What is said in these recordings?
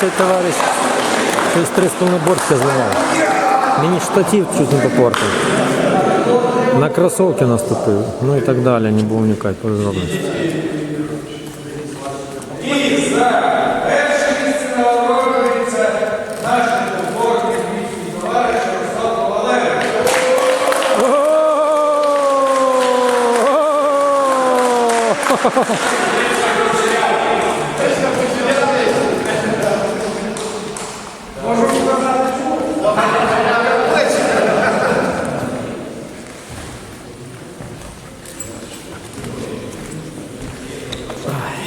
цей товариш. Через три борща зламав. мини штатив чуть не попортил. На кросовки наступил, Ну и так далее, не був уникати подробності.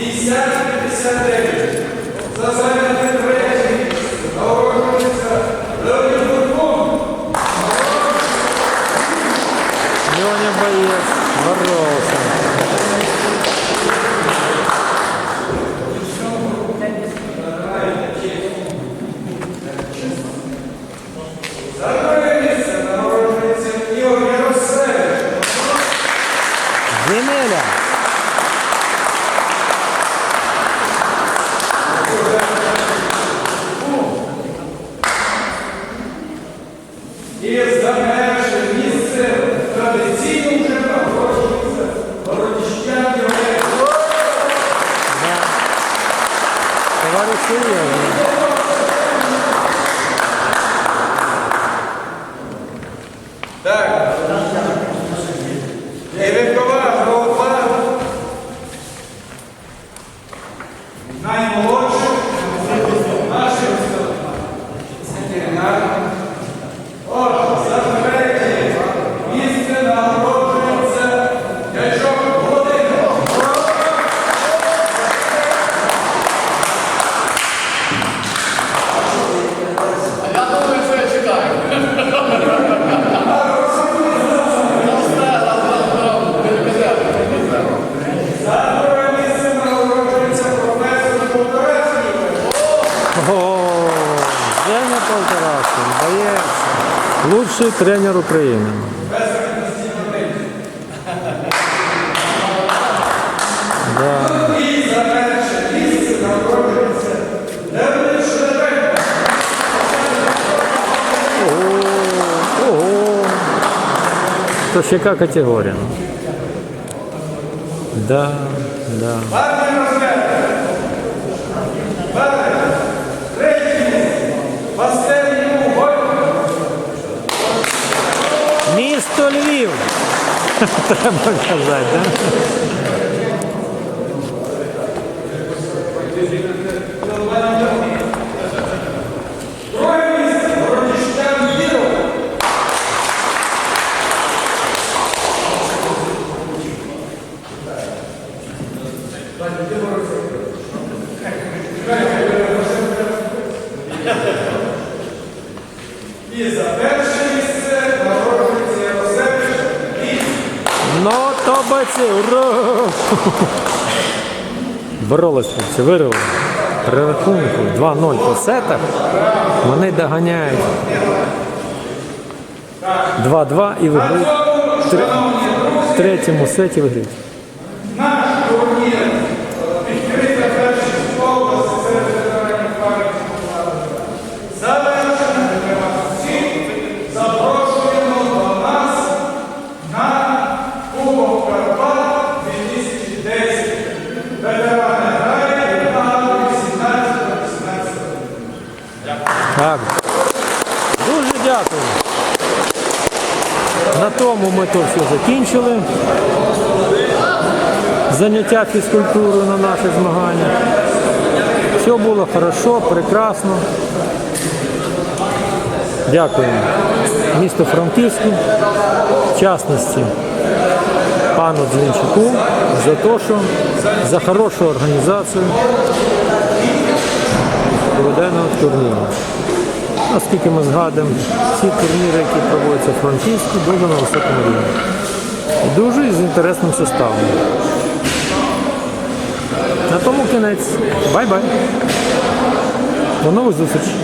59. За заміну наймолодших наших ветеринарів. Отже, за третє місце нагороджується Лучший тренер України. Да. І за перше місце нагороджується Леонід Шеребенко. Ого, ого. То ж яка категорія? Да, да. Місто Львів. Треба казати, да? Баці, ура! Боролись вирили. При рахунку 2-0 по сетах. Вони доганяють 2-2 і виграють. в третьому сеті виграють. Так. Дуже дякую. На тому ми то все закінчили. Заняття фізкультурою на наших змаганнях. Все було хорошо, прекрасно. Дякуємо місту Франківську, в частності пану Дзвінчуку за те, що за хорошу організацію турніру. Оскільки ми згадуємо всі турніри, які проводяться в Франківську, дуже на високому рівні. Дуже з інтересним составом. На тому кінець. Бай-бай. До нових зустрічей.